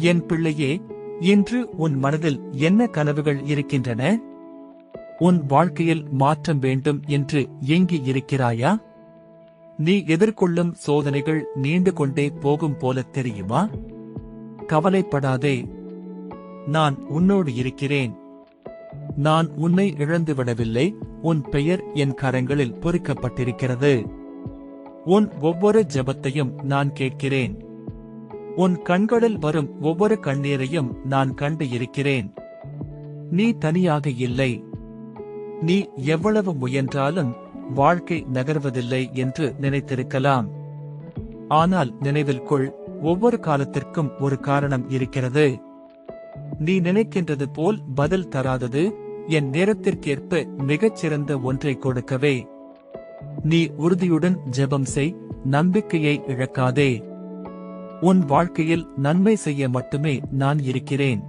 என் பிள்ளையே இன்று உன் மனதில் என்ன கனவுகள் இருக்கின்றன? உன் வாழ்க்கையில் மாற்றம் வேண்டும் என்று ஏங்கி இருக்கிறாயா? நீ எதிர்கொள்ளும் சோதனைகள் நீண்டு கொண்டே போகும் போல தெரியுமா? கவலைப்படாதே. நான் உன்னோடு இருக்கிறேன். நான் உன்னை இழந்து விடவில்லை. உன் பெயர் என் கரங்களில் பொறிக்கப்பட்டிருக்கிறது. உன் ஒவ்வொரு ஜெபத்தையும் நான் கேட்கிறேன். உன் கண்களில் வரும் ஒவ்வொரு கண்ணீரையும் நான் கண்டு இருக்கிறேன். நீ தனியாக இல்லை. நீ எவ்வளவு முயன்றாலும் வாழ்க்கை நகர்வதில்லை என்று நினைத்திருக்கலாம். ஆனால் நினைவில் கொள் ஒவ்வொரு காலத்திற்கும் ஒரு காரணம் இருக்கிறது. நீ நினைக்கின்றது போல் பதில் தராதது என் நேரத்திற்கேற்ப மிகச்சிறந்த ஒன்றை கொடுக்கவே. நீ உறுதியுடன் ஜெபம் செய் நம்பிக்கையை இழக்காதே. உன் வாழ்க்கையில் நன்மை செய்ய மட்டுமே நான் இருக்கிறேன்.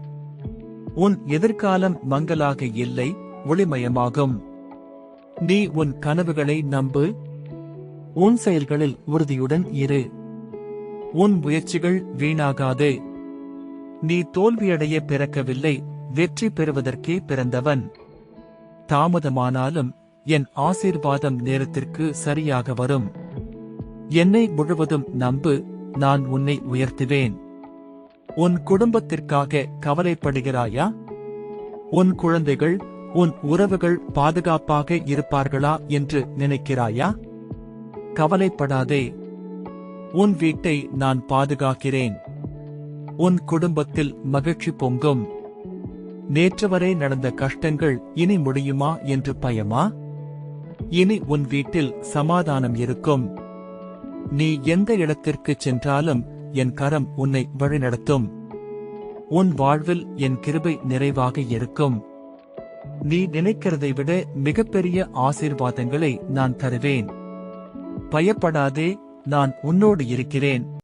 உன் எதிர்காலம் மங்கலாக இல்லை ஒளிமயமாகும். நீ உன் கனவுகளை நம்பு. உன் செயல்களில் உறுதியுடன் இரு. உன் முயற்சிகள் வீணாகாது. நீ தோல்வியடைய பிறக்கவில்லை வெற்றி பெறுவதற்கே பிறந்தவன். தாமதமானாலும் என் ஆசீர்வாதம் நேரத்திற்கு சரியாக வரும். என்னை முழுவதும் நம்பு. நான் உன்னை உயர்த்துவேன். உன் குடும்பத்திற்காக கவலைப்படுகிறாயா? உன் குழந்தைகள் உன் உறவுகள் பாதுகாப்பாக இருப்பார்களா என்று நினைக்கிறாயா? கவலைப்படாதே. உன் வீட்டை நான் பாதுகாக்கிறேன். உன் குடும்பத்தில் மகிழ்ச்சி பொங்கும். நேற்று வரை நடந்த கஷ்டங்கள் இனி முடியுமா என்று பயமா? இனி உன் வீட்டில் சமாதானம் இருக்கும். நீ எந்த இடத்திற்கு சென்றாலும் என் கரம் உன்னை வழிநடத்தும். உன் வாழ்வில் என் கிருபை நிறைவாக இருக்கும். நீ நினைக்கிறதை விட மிகப்பெரிய ஆசீர்வாதங்களை நான் தருவேன். பயப்படாதே நான் உன்னோடு இருக்கிறேன்.